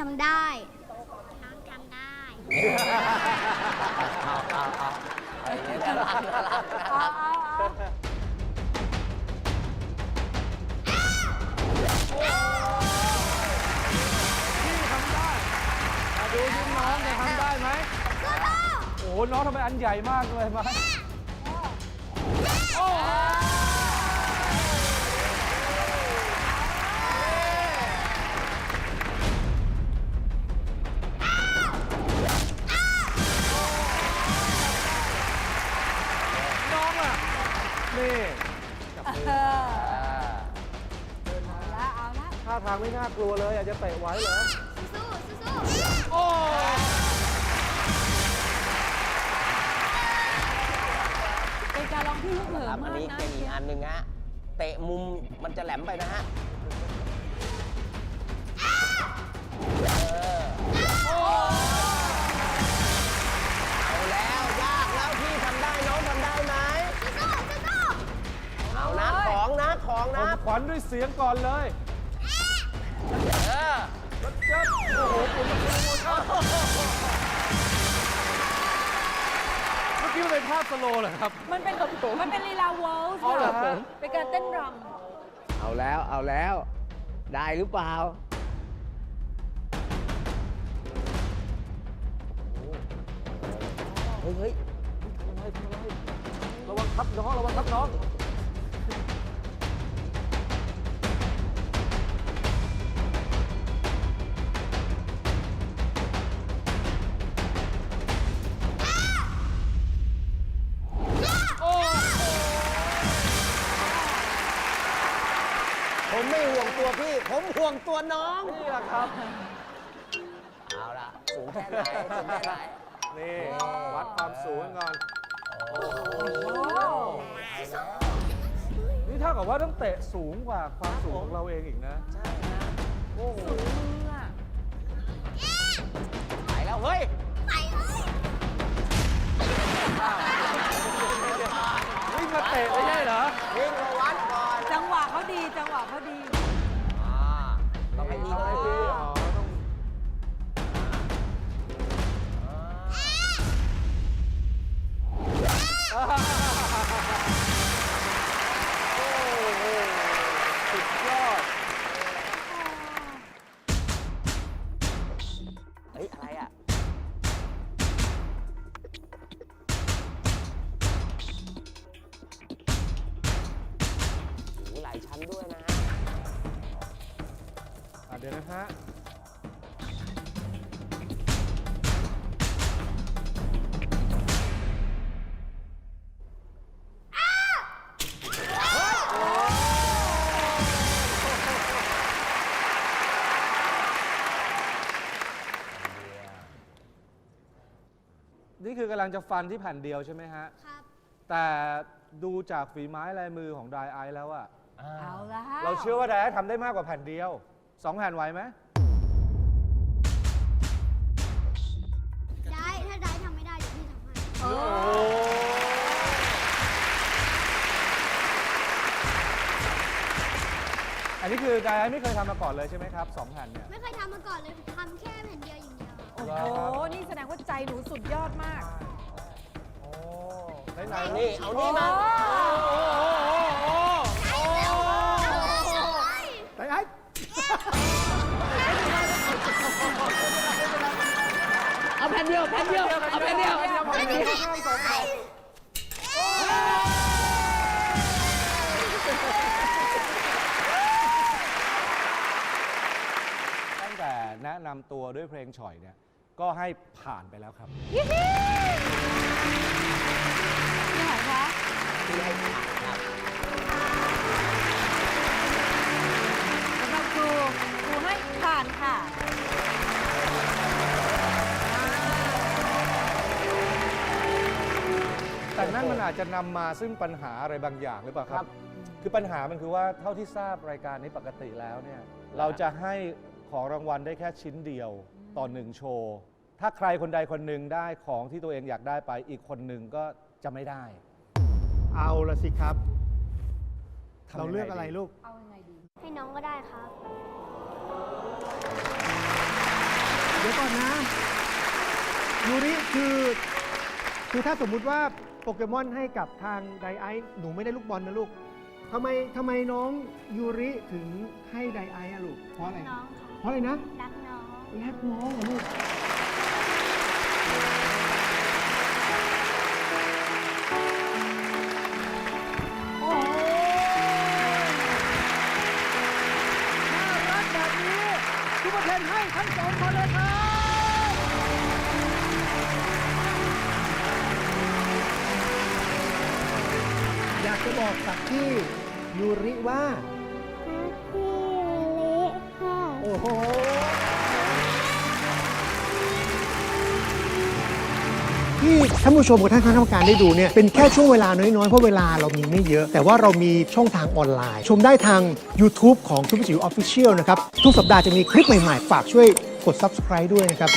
ครับพี่ทำได้น้องทำได้ เอาเอาเอาไอ้นี่น่ารักน่ารักน่ารักพี่ทำได้มาดูยิ้มน้องจะทำได้ไหมโอ้โหน้องทำไมอันใหญ่มากเลยมาโอ้โห นี่จับมืออ่าแล้วเอาละท่าทางไม่น่ากลัวเลยอยากจะเตะไว้เหรอสู้ๆสู้โอ้เป็นการร้องที่ลูกเหนืคอรับอัมานกนี้นะเป็นอีกอันหนึ่งฮะ เตะมุมมันจะแหลมไปนะฮะ ด้วยเสียงก่อนเลยเออแล้วเจ้าโอ้โหคุณมันเป็นโมชั่นเมื่อกี้มันเป็นภาพสโลว์เหรอครับ มันเป็นมันเป็นลีลาเวิลส์อ๋อเหรอฮะเป็นการเต้นรเอาแล้วเอาแล้ว ได้หรือเปล่า เฮ้ยเฮ้ยทำอะไรทำอะไรระวังครับน้องระวังครับน้อง ผมไม่ห่วงตัวพี่ ผมห่วงตัวน้องนี่แหละครับ เอาละสูงแค่ไหนสูงแค่ไหน นี่ วัดความสูงก่อน นี่เท่ากับว่าต้องเตะสูงกว่าความสูงของเราเองอีกนะ ใช่นะโอ้โหำมืออะไปแล้วเฮ้ยๆไปเลยวิ่งมาเตะไม่ใช่เหรอ วิ่งมาวัดก่อน จังหวะเขาดี จั งหวะเขาดีอ่าต้องให้ดีกว่าให้นี้ ด้วยนะฮะอะเดี๋ยวนะฮะนี่คือกำลังจะฟันที่แผ่นเดียวใช่ไหมฮะ ครับ แต่ดูจากฝีไม้ลายมือของไดไอซ์แล้วอะ เอาละเราเชื่อว่าไดไอซ์ทำได้มากกว่าแผ่นเดียวสองแผ่นไหวไหมได้ถ้าได้ทำไม่ได้เดี๋ยวพี่ทำให้เอโอ้อโหอันนี้คือไดไอซ์ไม่เคยทำมาก่อนเลยใช่ไหมครับสองแผ่นเนี่ย ไม่เคยทำมาก่อนเลยทำแค่แผ่นเดียวอย่างเดียวโอ้โห นี่แสดงว่าใจหนูสุดยอดมาก โอ้ไหนเอาๆนี่ เอานี่มา แผ่นเดียวเอาแผ่นเดียวแผ่นเดียวตั้งแต่แนะนำตัวด้วยเพลงฉ่อยเนี่ย ก็ให้ผ่านไปแล้วครับ พี่หอยคะ ที่ให้ผ่าน มันอาจจะนำมาซึ่งปัญหาอะไรบางอย่างหรือเปล่าคครัรับ บ คือปัญหามันคือว่าเท่าที่ทราบรายการนี้ปกติแล้วเนี่ยเราจะให้ของรางวัลได้แค่ชิ้นเดียวต่อหนึ่งโชว์ ถ้าใครคนใดคนหนึ่งได้ของที่ตัวเองอยากได้ไปอีกคนหนึ่งก็จะไม่ได้เอาละสิครับ ทำยังไงเราเลือกอะไรดีลูก เอายังไงดี ให้น้องก็ได้ครับ เดี๋ยวก่อนนะยูริคือ คือถ้าสมมุติว่า โปเกมอนให้กับทางไดไอซ์หนูไม่ได้ลูกบอลนะลูกทำไมทำไมน้องยูริถึงให้ไดไอซ์อะลูกเพราะอะไร น้องค่ะเพราะอะไรนะรักน้อง รักน้องเหรอลูกโอ้โหน่ารักแบบนี้ทุกประเทศให้ทั้งสองคนเลยครับ จะบอกกับพี่ยูริว่ารักพี่เล็กค่ะ โอ้โห ที่ท่านผู้ชมกับท่านคณะกรรมการได้ดูเนี่ยเป็นแค่ช่วงเวลาน้อย ๆ เพราะเวลาเรามีไม่เยอะ แต่ว่าเรามีช่องทางออนไลน์ ชมได้ทาง YouTube ของทุกจิ๋วออฟฟิเชียลนะครับ ทุกสัปดาห์จะมีคลิปใหม่ ๆ ฝากช่วยกด Subscribe ด้วยนะครับ